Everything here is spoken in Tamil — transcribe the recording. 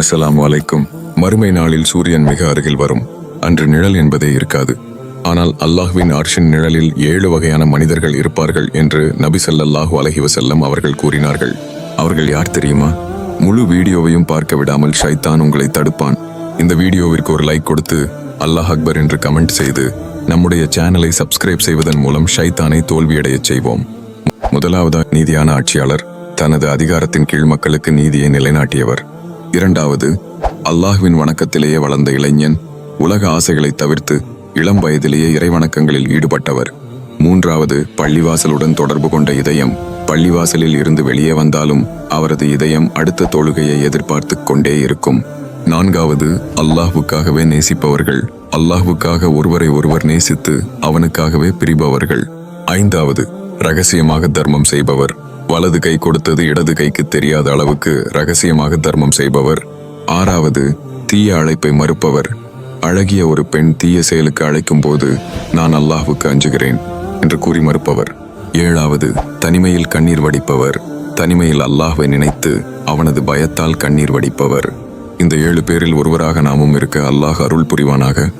அஸ்ஸலாம் அலைக்கும். மறுமை நாளில் சூரியன் மிக அருகில் வரும். அன்று நிழல் என்பதே இருக்காது. ஆனால் அல்லாஹ்வின் ஆர்ஷின் நிழலில் ஏழு வகையான மனிதர்கள் இருப்பார்கள் என்று நபி ஸல்லல்லாஹு அலைஹி வஸல்லம் அவர்கள் கூறினார்கள். அவர்கள் யார் தெரியுமா? முழு வீடியோவையும் பார்க்க விடாமல் ஷைத்தான் உங்களை தடுப்பான். இந்த வீடியோவிற்கு ஒரு லைக் கொடுத்து அல்லாஹ் அக்பர் என்று கமெண்ட் செய்து நம்முடைய சேனலை சப்ஸ்கிரைப் செய்வதன் மூலம் ஷைத்தானை தோல்வியடையச் செய்வோம். முதலாவதா நீதியான ஆட்சியாளர் தனது அதிகாரத்தின் கீழ் மக்களுக்கு நீதியை நிலைநாட்டியவர். இரண்டாவது அல்லாஹ்வின் வணக்கத்திலேயே வளர்ந்த இளைஞன் உலக ஆசைகளை தவிர்த்து இளம் வயதிலேயே இறைவணக்கங்களில் ஈடுபட்டவர். மூன்றாவது பள்ளிவாசலுடன் தொடர்பு கொண்ட இதயம். பள்ளிவாசலில் இருந்து வெளியே வந்தாலும் அவரது இதயம் அடுத்த தொழுகையை எதிர்பார்த்து கொண்டே இருக்கும். நான்காவது அல்லாஹுக்காகவே நேசிப்பவர்கள். அல்லாஹுக்காக ஒருவரை ஒருவர் நேசித்து அவனுக்காகவே பிரிபவர்கள். ஐந்தாவது ரகசியமாக தர்மம் செய்பவர். வலது கை கொடுத்தது இடது கைக்கு தெரியாத அளவுக்கு ரகசியமாக தர்மம் செய்பவர். ஆறாவது தீய அழைப்பை மறுப்பவர். அழகிய ஒரு பெண் தீய செயலுக்கு அழைக்கும் போது நான் அல்லாஹுக்கு அஞ்சுகிறேன் என்று கூறி மறுப்பவர். ஏழாவது தனிமையில் கண்ணீர் வடிப்பவர். தனிமையில் அல்லாஹ்வை நினைத்து அவனது பயத்தால் கண்ணீர் வடிப்பவர். இந்த ஏழு பேரில் ஒருவராக நாமும் இருக்க அல்லாஹ் அருள் புரிவானாக.